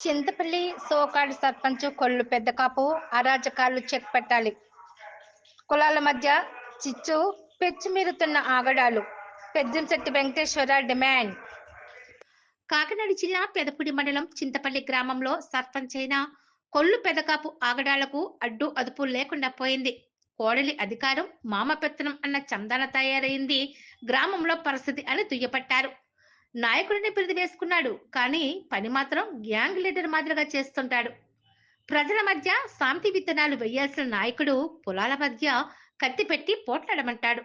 చింతపల్లి సోకాడు సర్పంచ్ కొల్లు పెద్దకాపు అరాజకాలు చెక్ పెట్టాలి. కులాల మధ్య చిచ్చు పెచ్చిమీరుతున్న ఆగడాలు. పెద్దంశెట్టి వెంకటేశ్వర డిమాండ్. కాకినాడ జిల్లా పెదపూడి మండలం చింతపల్లి గ్రామంలో సర్పంచ్ అయిన కొల్లు పెదకాపు ఆగడాలకు అడ్డు అదుపు లేకుండా పోయింది. కోడలి అధికారం మామ పెత్తనం అన్న చందాన తయారైంది. గ్రామంలో పరిస్థితి అని దుయ్యపట్టారు నాయకుడిని పిలిది వేసుకున్నాడు కానీ పని మాత్రం గ్యాంగ్ లీడర్ మాదిరిగా చేస్తుంటాడు. ప్రజల మధ్య శాంతి విత్తనాలు వేయాల్సిన నాయకుడు పొలాల మధ్య కత్తి పెట్టి పోట్లాడమంటాడు.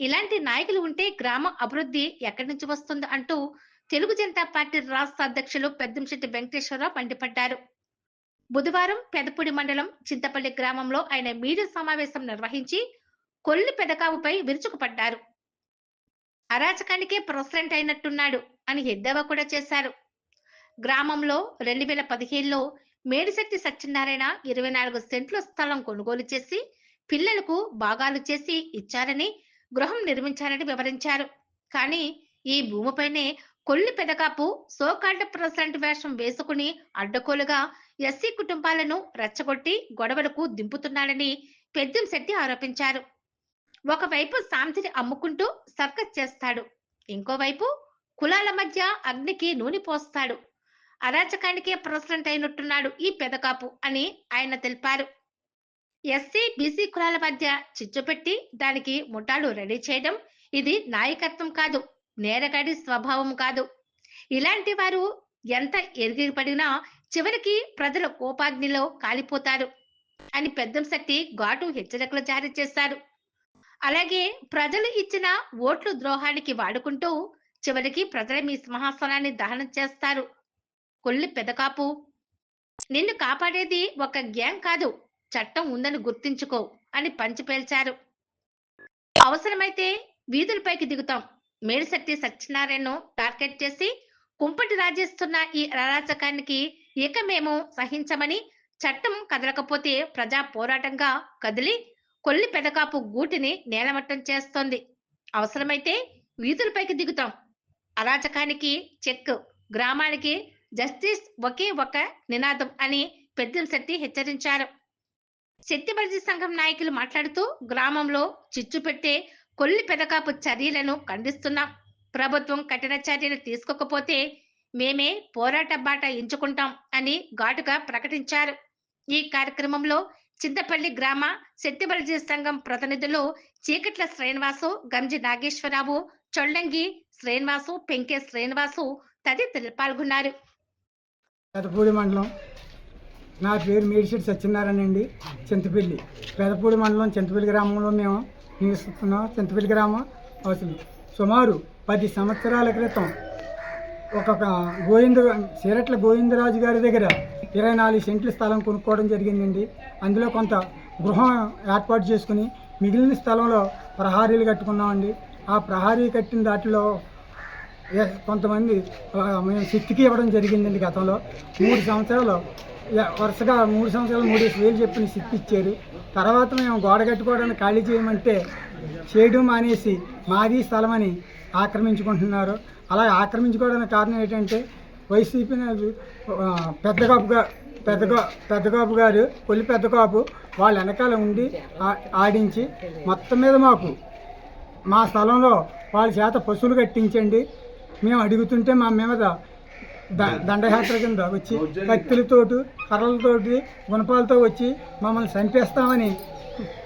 ఇలాంటి నాయకులు ఉంటే గ్రామ అభివృద్ధి ఎక్కడి నుంచి వస్తుంది అంటూ తెలుగు జనతా పార్టీ రాష్ట్ర అధ్యక్షులు పెద్దంశెట్టి వెంకటేశ్వరరావు మండిపడ్డారు. బుధవారం పెదపూడి మండలం చింతపల్లి గ్రామంలో ఆయన మీడియా సమావేశం నిర్వహించి కొల్లి పెదకావుపై విరుచుకుపడ్డారు. అరాచకానికే ప్రెసిడెంట్ అయినట్టున్నాడు అని ఎద్దేవా కూడా చేశారు. గ్రామంలో రెండు వేల పదిహేనులో మేడిశెట్టి సత్యనారాయణ ఇరవై నాలుగు సెంట్ల స్థలం కొనుగోలు చేసి పిల్లలకు భాగాలు చేసి ఇచ్చారని గృహం నిర్మించారని వివరించారు. కానీ ఈ భూమిపైనే కొల్లి పెదకాపు సోకాండ ప్రెసిడెంట్ వేషం వేసుకుని అడ్డకోలుగా ఎస్సీ కుటుంబాలను రెచ్చగొట్టి గొడవలకు దింపుతున్నాడని పెద్దంశెట్టి ఆరోపించారు. ఒకవైపు శాంతిని అమ్ముకుంటూ సర్కస్ చేస్తాడు. ఇంకోవైపు కులాల మధ్య అగ్నికి నూనె పోస్తాడు. అరాచకానికే ప్రెసిడెంట్ అయినట్టున్నాడు ఈ పెదకాపు అని ఆయన తెలిపారు. ఎస్సీ బీసీ కులాల మధ్య చిచ్చు పెట్టి దానికి ముఠాలు రెడీ చేయడం ఇది నాయకత్వం కాదు నేరగాడి స్వభావం కాదు. ఇలాంటి వారు ఎంత ఎరిగిపడినా చివరికి ప్రజల కోపాగ్నిలో కాలిపోతారు అని పెద్దంశెట్టి ఘాటు హెచ్చరికలు జారీ చేశారు. అలాగే ప్రజలు ఇచ్చిన ఓట్లు ద్రోహానికి వాడుకుంటూ చివరికి ప్రజల మీ సింహాసనాన్ని దహనం చేస్తారు. కొల్లి పెదకాపు. నిన్ను కాపాడేది ఒక గ్యాంగ్ కాదు చట్టం ఉందని గుర్తించుకో అని పంచి పేల్చారు. అవసరమైతే వీధులపైకి దిగుతాం. మేడిశెట్టి సత్యనారాయణను టార్గెట్ చేసి కుంపటి రాజేస్తున్న ఈ అరాచకానికి ఇక మేము సహించమని చట్టం కదలకపోతే ప్రజా పోరాటంగా కదిలి కొల్లి పెదకాపు గూటిని నేలమట్టం చేస్తోంది. అవసరమైతే వీధులపైకి దిగుతాం. అరాచకానికి చెక్ గ్రామానికి జస్టిస్ ఒకే ఒక నినాదం అని పెద్దంశెట్టి హెచ్చరించారు. శెట్టిబడిజి సంఘం నాయకులు మాట్లాడుతూ గ్రామంలో చిచ్చు పెట్టే కొల్లి పెదకాపు చర్యలను ఖండిస్తున్నాం. ప్రభుత్వం కఠిన చర్యలు తీసుకోకపోతే మేమే పోరాట బాట ఎంచుకుంటాం అని ఘాటుగా ప్రకటించారు. ఈ కార్యక్రమంలో చింతపల్లి గ్రామ శెట్టిబలిజీ సంఘం ప్రతినిధులు చీకట్ల శ్రీనివాసు గంజి నాగేశ్వరరావు చొల్లంగి శ్రీనివాసు పెంకే శ్రీనివాసు తదితరులు పాల్గొన్నారు. పెదపూడి మండలం. నా పేరు మేడిశెట్టి సత్యనారాయణ అండి. చింతపల్లి. పెదపూడి మండలం చింతపల్లి గ్రామంలో మేము నివసిస్తున్నాం. చింతపల్లి గ్రామం అవసరం సుమారు పది సంవత్సరాల క్రితం ఒక గోవింద చీరట్ల గోవిందరాజు గారి దగ్గర ఇరవై నాలుగు సెంట్ల స్థలం కొనుక్కోవడం జరిగిందండి. అందులో కొంత గృహం ఏర్పాటు చేసుకుని మిగిలిన స్థలంలో ప్రహారీలు కట్టుకున్నామండి. ఆ ప్రహారీ కట్టిన దాటిలో కొంతమంది మేము శక్తికి ఇవ్వడం జరిగిందండి గతంలో. మూడు సంవత్సరాలు వరుసగా మూడు సంవత్సరాలు మూడు వేలు చెప్పిన శక్తి ఇచ్చారు. తర్వాత మేము గోడ కట్టుకోవడానికి ఖాళీ చేయమంటే చేయడం మానేసి మాది స్థలమని ఆక్రమించుకుంటున్నారు. అలా ఆక్రమించుకోవడానికి కారణం ఏంటంటే వైసీపీ పెద్దకాపుగా పెద్దగా పెద్దకాపు గారు కొల్లి పెద్దకాపు వాళ్ళ వెనకాల ఉండి ఆ- ఆడించి మొత్తం మీద మాకు మా స్థలంలో వాళ్ళ చేత పశువులు కట్టించండి. మేము అడుగుతుంటే మా మీద ద- దండయాత్ర కింద వచ్చి కత్తులతోటి కర్రలతోటి గుణపాలతో వచ్చి మమ్మల్ని చంపేస్తామని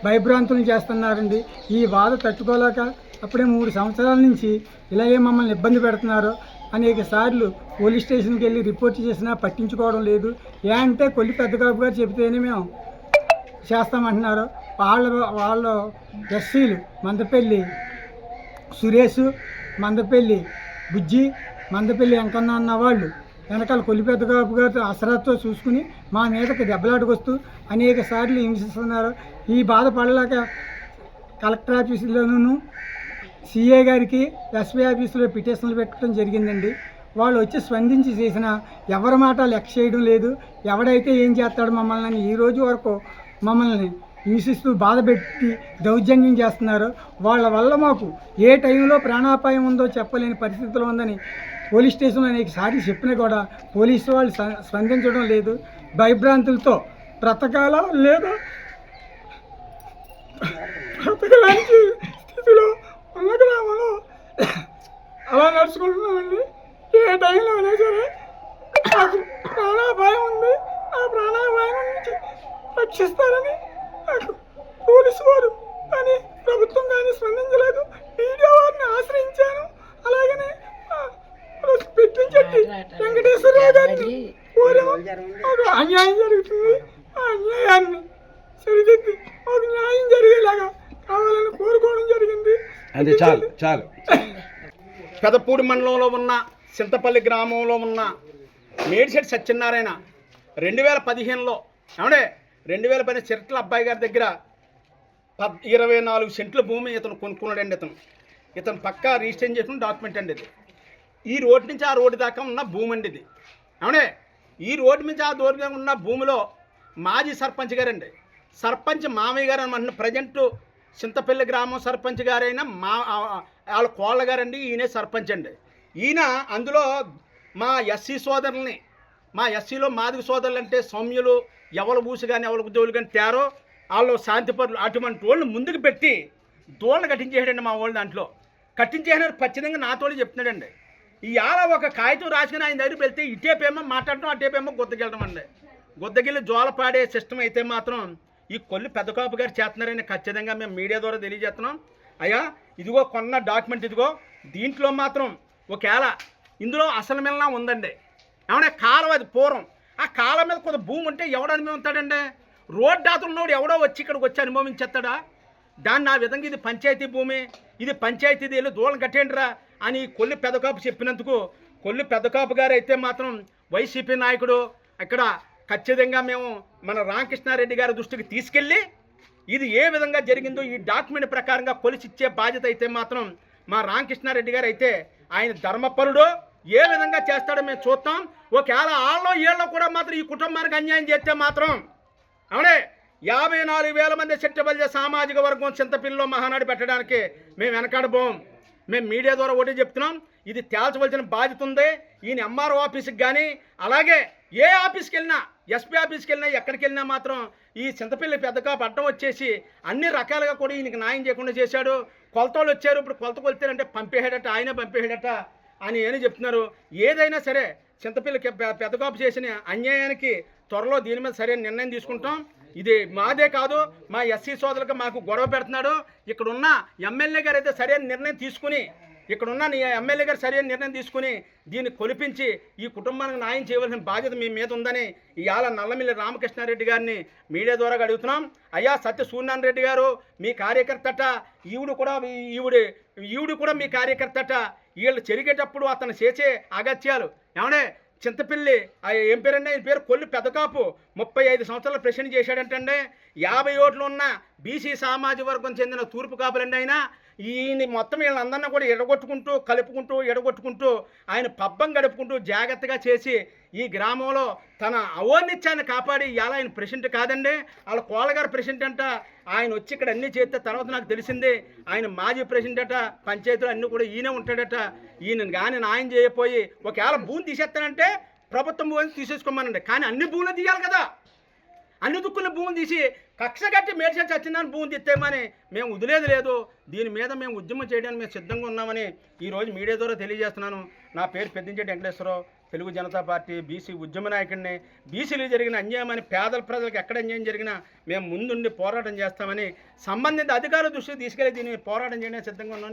భయభ్రాంతులు చేస్తున్నారండి. ఈ బాధ తట్టుకోలేక అప్పుడే మూడు సంవత్సరాల నుంచి ఇలాగే మమ్మల్ని ఇబ్బంది పెడుతున్నారు. అనేక సార్లు పోలీస్ స్టేషన్కి వెళ్ళి రిపోర్ట్ చేసినా పట్టించుకోవడం లేదు. ఏ అంటే కొల్లి పెద్దకాపు గారు చెబితేనే మేము చేస్తామంటున్నారు. వాళ్ళ వాళ్ళ ఎస్సీలు మందపల్లి సురేష్ మందపల్లి బుజ్జి మందపల్లి వెంకన్న అన్న వాళ్ళు వెనకాల కొల్లిపెద్ద కాపు గారితో అసరత్తో చూసుకుని మా మీదకి దెబ్బలాటకొస్తూ అనేక సార్లు హింసిస్తున్నారు. ఈ బాధ పడలేక కలెక్టర్ ఆఫీసులోనూ సిఏ గారికి ఎస్పీ ఆఫీసులో పిటిషన్లు పెట్టడం జరిగిందండి. వాళ్ళు వచ్చి స్పందించి చేసిన ఎవరి మాట లెక్క చేయడం లేదు. ఎవడైతే ఏం చేస్తాడు మమ్మల్ని ఈ రోజు వరకు మమ్మల్ని హింసిస్తూ బాధ పెట్టి దౌర్జన్యం చేస్తున్నారు. వాళ్ళ వల్ల మాకు ఏ టైంలో ప్రాణాపాయం ఉందో చెప్పలేని పరిస్థితిలో ఉందని పోలీస్ స్టేషన్లో అనేక సార్లు చెప్పినా కూడా పోలీసు వాళ్ళు స్పందించడం లేదు. భయభ్రాంతులతో బ్రతకాలా లేదా? బ్రతకలాంటి స్థితిలో ఉన్న గ్రామంలో అలా నడుచుకుంటున్నామండి. ఏ టైంలో అయినా సరే నాకు ప్రాణాపాయం ఉంది. ఆ ప్రాణాపాయం నుంచి రక్షిస్తారని నాకు పోలీసు వారు అని ప్రభుత్వం కానీ స్పందించలేదు. మీడియా వారిని ఆశ్రయించాను. అలాగనే పెట్టించండి వెంకటేశ్వరరావు గారిని కోరాము. అన్యాయం జరుగుతుంది. ఆ అన్యాయాన్ని సరిదిద్ది ఒక న్యాయం జరిగేలాగా కావాలని కోరుకోవడం జరిగింది. అది చాలు చాలు. పెదపూడి మండలంలో ఉన్న చింతపల్లి గ్రామంలో ఉన్న మేడిశెట్టి సత్యనారాయణ రెండు వేల పదిహేనులో ఏమండే? రెండు వేల పదిహేను చిరట్ల అబ్బాయి గారి దగ్గర పద్ ఇరవై నాలుగు సెంట్ల భూమి ఇతను కొనుక్కున్నాడండి ఇతను. ఇతను పక్కా రిజిస్టర్ చేసిన డాక్యుమెంట్ అండి ఇది. ఈ రోడ్డు నుంచి ఆ రోడ్డు దాకా ఉన్న భూమి అండి ఇది. అవునే ఈ రోడ్డు నుంచి ఆ దాకా ఉన్న భూమిలో మాజీ సర్పంచ్ గారండి. సర్పంచ్ మామయ్య గారు అనమాట ప్రజెంట్ చింతపల్లి గ్రామం సర్పంచ్ గారైన మా వాళ్ళ కోళ్ళ గారండి ఈయనే సర్పంచ్ అండి. ఈయన అందులో మా ఎస్సీ సోదరుల్ని మా ఎస్సీలో మాదిక సోదరులు అంటే సౌమ్యులు ఎవరు ఊసి కానీ ఎవరికి జోలు కానీ తేరో వాళ్ళు శాంతిపరులు అటువంటి వాళ్ళని ముందుకు పెట్టి దోళ్ళు కట్టించేసాడండి మా వాళ్ళు దాంట్లో. కట్టించేసినారు ఖచ్చితంగా నాతోళ్ళు చెప్తున్నాడండి. ఇవాళ ఒక కాగితం రాసుకుని ఆయన దగ్గరికి వెళ్తే ఇటేపేమో మాట్లాడటం అటేపేమో గుద్దకెళ్ళడం అండి. గుద్దగిల్లి జోలపాడే సిస్టమ్ అయితే మాత్రం ఈ కొల్లు పెద్దకాపు గారు చేస్తున్నారని ఖచ్చితంగా మేము మీడియా ద్వారా తెలియజేస్తున్నాం. అయ్యా ఇదిగో కొన్న డాక్యుమెంట్ ఇదిగో దీంట్లో మాత్రం ఒకవేళ ఇందులో అసలు మిల్లా ఉందండి. ఏమన్నా కాలం అది పూర్వం. ఆ కాలం మీద కొంత భూమి ఉంటే ఎవడు అనుభవిస్తాడండి? రోడ్డు ఆతున్నోడు ఎవడో వచ్చి ఇక్కడికి వచ్చి అనుభవించేస్తాడా? దాన్ని ఆ విధంగా ఇది పంచాయతీ భూమి ఇది పంచాయతీది వెళ్ళి దూరం కట్టేయండిరా అని కొల్లి పెదకాపు చెప్పినందుకు కొల్లి పెదకాపు గారు అయితే మాత్రం వైసీపీ నాయకుడు ఇక్కడ ఖచ్చితంగా మేము మన రామకృష్ణారెడ్డి గారి దృష్టికి తీసుకెళ్ళి ఇది ఏ విధంగా జరిగిందో ఈ డాక్యుమెంట్ ప్రకారంగా కొలిచిచ్చే బాధ్యత అయితే మాత్రం మా రామకృష్ణారెడ్డి గారు అయితే ఆయన ధర్మపరుడు ఏ విధంగా చేస్తాడో మేము చూస్తాం. ఒకవేళ ఆళ్ళో ఏళ్ళో కూడా మాత్రం ఈ కుటుంబానికి అన్యాయం చేస్తే మాత్రం అవునే యాభై నాలుగు వేల మంది చెట్టబల్య సామాజిక వర్గం చింతపిల్లిలో మహానాడు పెట్టడానికి మేము వెనకాడబోం మేము మీడియా ద్వారా ఒకటి చెప్తున్నాం. ఇది తేల్చవలసిన బాధ్యత ఉంది. ఈయన ఎంఆర్ఓ ఆఫీస్కి కానీ అలాగే ఏ ఆఫీస్కి వెళ్ళినా ఎస్పీ ఆఫీస్కి వెళ్ళినా ఎక్కడికి వెళ్ళినా మాత్రం ఈ చింతపిల్లి పెద్దగా పట్టడం వచ్చేసి అన్ని రకాలుగా కూడా ఈయనకి న్యాయం చేయకుండా చేశాడు. కొలతలు వచ్చారు. ఇప్పుడు కొలత కొలిచారంటే పంపేయడట ఆయనే పంపేయడట అని ఏమని చెప్తున్నారు. ఏదైనా సరే చింతపిల్లకి పెద్దగాపు పెద్దకాపు చేసిన అన్యాయానికి త్వరలో దీని మీద సరైన నిర్ణయం తీసుకుంటాం. ఇది మాదే కాదు మా ఎస్సీ సోదరులకు మాకు గొడవ పెడుతున్నాడు. ఇక్కడ ఉన్న ఎమ్మెల్యే గారు అయితే సరైన నిర్ణయం తీసుకుని ఇక్కడ ఉన్న నీ ఎమ్మెల్యే గారు సరైన నిర్ణయం తీసుకుని దీన్ని కొలిపించి ఈ కుటుంబానికి న్యాయం చేయవలసిన బాధ్యత మీ మీద ఉందని ఇవాళ నల్లమిల్లి రామకృష్ణారెడ్డి గారిని మీడియా ద్వారా అడుగుతున్నాం. అయ్యా సత్య సూర్యనారాయణ రెడ్డి గారు మీ కార్యకర్తట ఈవిడు కూడా ఈ- ఈవిడి ఈవిడు కూడా మీ కార్యకర్తట వీళ్ళు చెరిగేటప్పుడు అతను చేసే అగత్యాలు. ఏమనే చింతపిల్లి ఆ ఏం పేరండి? ఆయన పేరు కొల్లు పెదకాపు. ముప్పై ఐదు సంవత్సరాల ప్రెసిడెంట్ చేశాడంటే యాభై ఓట్లు ఉన్న బీసీ సామాజిక వర్గం చెందిన తూర్పు కాపులండి ఆయన. ఈయన మొత్తం వీళ్ళందరినీ కూడా ఎడగొట్టుకుంటూ కలుపుకుంటూ ఎడగొట్టుకుంటూ ఆయన పబ్బం గడుపుకుంటూ జాగ్రత్తగా చేసి ఈ గ్రామంలో తన అవోనిత్యాన్ని కాపాడి ఇలా ఆయన ప్రెసిడెంట్ కాదండి. వాళ్ళ కోళ్ళగారు ప్రెసిడెంట్ అంట. ఆయన వచ్చి ఇక్కడ అన్నీ చేస్తే తర్వాత నాకు తెలిసింది. ఆయన మాజీ ప్రెసిడెంట్ అట. పంచాయతీలు అన్నీ కూడా ఈయనే ఉంటాడట. ఈయన కానీ న్యాయం చేయకపోయి ఒకవేళ భూమి తీసేస్తానంటే ప్రభుత్వం భూమి తీసేసుకోమనండి. కానీ అన్ని భూములు తీయాలి కదా. అన్ని దుక్కుల భూమిని తీసి కక్ష కట్టి మేడ్చే చచ్చిందని భూమి తీస్తేమని మేము వదిలేదు లేదు. దీని మీద మేము ఉద్యమం చేయడానికి మేము సిద్ధంగా ఉన్నామని ఈరోజు మీడియా ద్వారా తెలియజేస్తున్నాను. నా పేరు పెద్దించేటి వెంకటేశ్వరరావు. తెలుగు జనతా పార్టీ బీసీ ఉద్యమ నాయకుడిని. బీసీలు జరిగిన అన్యాయమని పేదల ప్రజలకు ఎక్కడ అన్యాయం జరిగినా మేము ముందుండి పోరాటం చేస్తామని సంబంధిత అధికారుల దృష్టికి తీసుకెళ్ళి దీన్ని పోరాటం చేయడానికి సిద్ధంగా ఉన్నాను